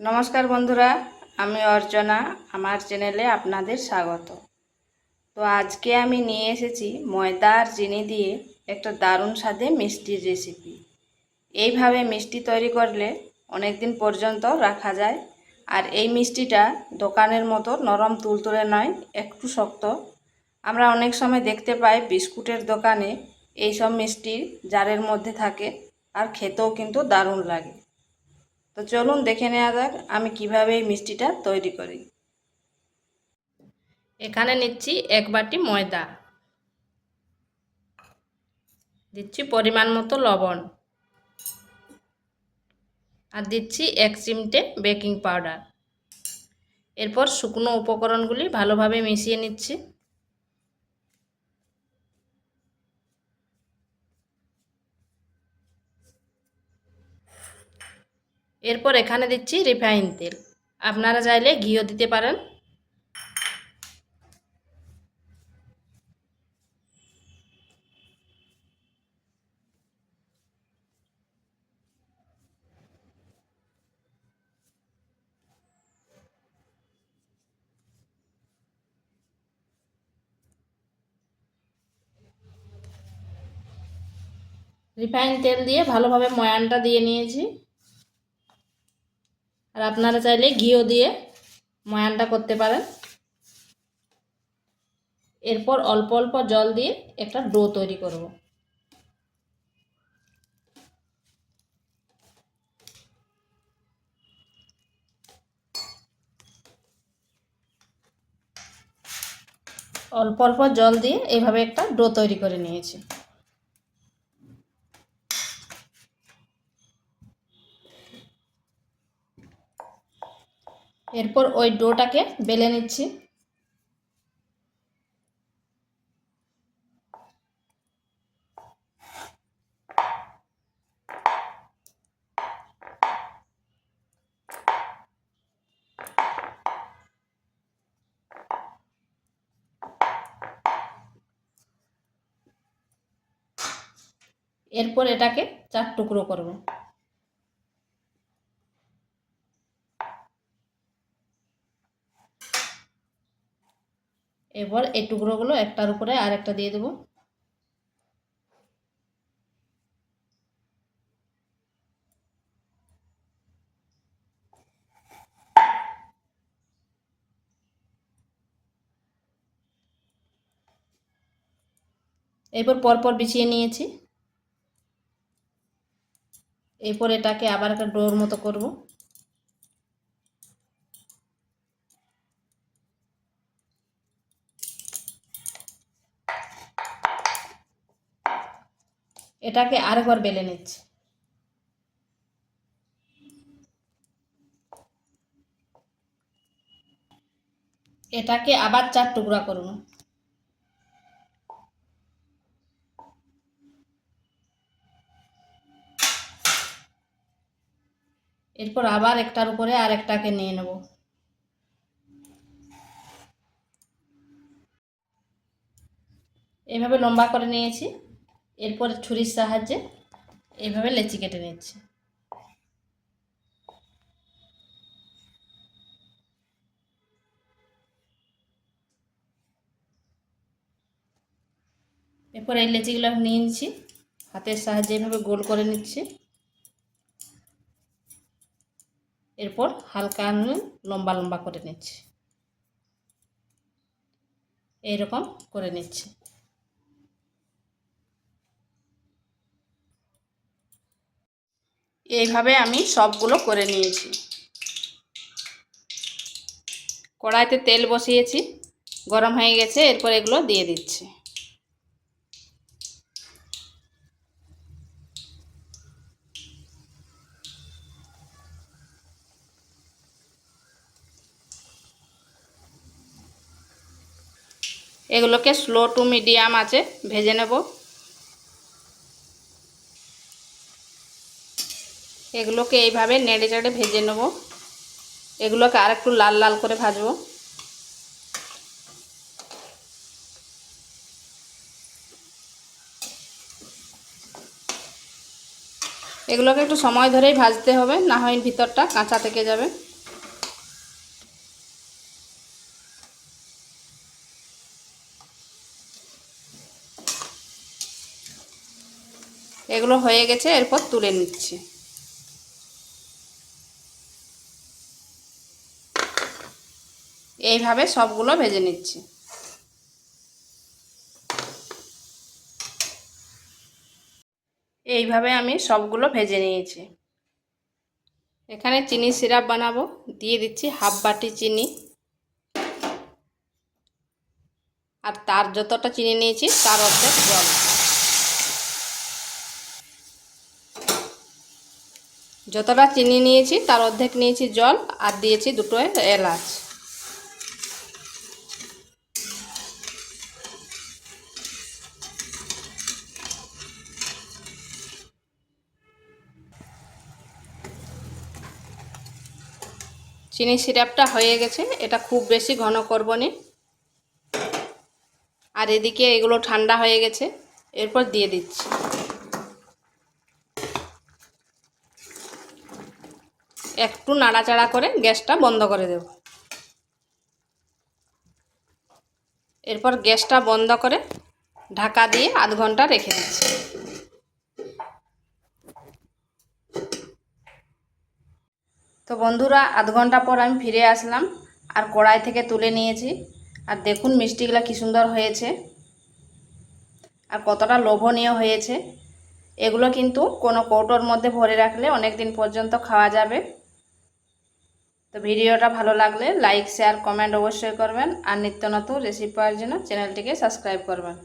নমস্কার বন্ধুরা, আমি অর্চনা, আমার চ্যানেলে আপনাদের স্বাগত। তো আজকে আমি নিয়ে এসেছি ময়দা আর চিনি দিয়ে একটা দারুণ স্বাদে মিষ্টির রেসিপি এইভাবে মিষ্টি তৈরি করলে অনেক দিন পর্যন্ত রাখা যায়, আর এই মিষ্টিটা দোকানের মতো নরম তুলতুলে নয়, একটু শক্ত। আমরা অনেক সময় দেখতে পাই বিস্কুটের দোকানে এইসব মিষ্টি জারের মধ্যে থাকে, আর খেতেও কিন্তু দারুণ লাগে। তো চলুন দেখে নেওয়া যাক আমি কীভাবে এই মিষ্টিটা তৈরি করি। এখানে নিচ্ছি এক বাটি ময়দা। দিচ্ছি পরিমাণ মতো লবণ। আর দিচ্ছি এক চিমটে বেকিং পাউডার। এরপর শুকনো উপকরণগুলি ভালোভাবে মিশিয়ে নিচ্ছি। এরপর এখানে দিচ্ছি রিফাইন তেল। আপনারা চাইলে ঘিও দিতে পারেন। রিফাইন তেল দিয়ে ভালোভাবে ময়ানটা দিয়ে নিয়েছি। আর আপনারা চাইলে ঘিও দিয়ে ময়ানটা করতে পারেন। এরপর অল্প অল্প জল দিয়ে একটা ডো তৈরি করব। অল্প অল্প জল দিয়ে এইভাবে একটা ডো তৈরি করে নিয়েছি। এরপর ওই ডোটাকে বেলে নিচ্ছি। এরপর এটাকে চার টুকরো করব। এবার এই টুকরোগুলো একটার উপরে আর একটা দিয়ে দেবো। এরপর পরপর বিছিয়ে নিয়েছি। এরপর এটাকে আবার একটা ডোর মতো করব। এটাকে আরেকবার বেলে নিচ্ছি। এটাকে আবার চার টুকরা করুন। এরপর আবার একটার উপরে আর একটাকে নিয়ে নেব। এভাবে লম্বা করে নিয়েছি। এরপর ছুরির সাহায্যে এইভাবে লেচি কেটে নিচ্ছি। এরপর এই লেচিগুলো নিয়ে নিচ্ছি। হাতের সাহায্যে এভাবে গোল করে নিচ্ছি। এরপর হালকা আমি লম্বা লম্বা করে নিচ্ছি। এইরকম করে নিচ্ছি। এইভাবে আমি সবগুলো করে নিয়েছি। কড়াইতে তেল বসিয়েছি, গরম হয়ে গেছে, এরপর এগুলো দিয়ে দিচ্ছি। এগুলোকে স্লো টু মিডিয়াম আছে, ভেজে নেব। এগুলোকে এইভাবে নেড়ে চেড়ে ভেজে নেব। এগুলোকে আর একটু লাল লাল করে ভাজবো। এগুলোকে একটু সময় ধরেই ভাজতে হবে, না হয় ভিতরটা কাঁচা থেকে যাবে। এগুলো হয়ে গেছে, এরপর তুলে নিচ্ছি। এইভাবে সবগুলো ভেজে নিচ্ছি। এইভাবে আমি সবগুলো ভেজে নিয়েছি। এখানে চিনি সিরাপ বানাবো, দিয়ে দিচ্ছি হাফ বাটি চিনি। আর তার যতটা চিনি নিয়েছি, তার অর্ধেক জল। যতটা চিনি নিয়েছি, তার অর্ধেক নিয়েছি জল, আর দিয়েছি দুটো এলাচ। চিনি সিরাপটা হয়ে গেছে, এটা খুব বেশি ঘন করব নি। আর এদিকে এগুলো ঠান্ডা হয়ে গেছে, এরপর দিয়ে দিচ্ছি। একটু নাড়াচাড়া করে গ্যাসটা বন্ধ করে দেব। এরপর গ্যাসটা বন্ধ করে ঢাকা দিয়ে আধ ঘণ্টা রেখে দিচ্ছি। তো বন্ধুরা, আধ ঘণ্টা পর আমি ফিরে আসলাম আর কড়াই থেকে তুলে নিয়েছি। আর দেখুন মিষ্টিগুলো কী সুন্দর হয়েছে। আর কতটা লোভনীয় হয়েছে। এগুলো কিন্তু কোনো কৌটোর মধ্যে ভরে রাখলে অনেক দিন পর্যন্ত খাওয়া যাবে। তো ভিডিওটা ভালো লাগলে লাইক, শেয়ার, কমেন্ট অবশ্যই করবেন। আর নিত্য নতুন রেসিপি পাওয়ার জন্য চ্যানেলটিকে সাবস্ক্রাইব করবেন।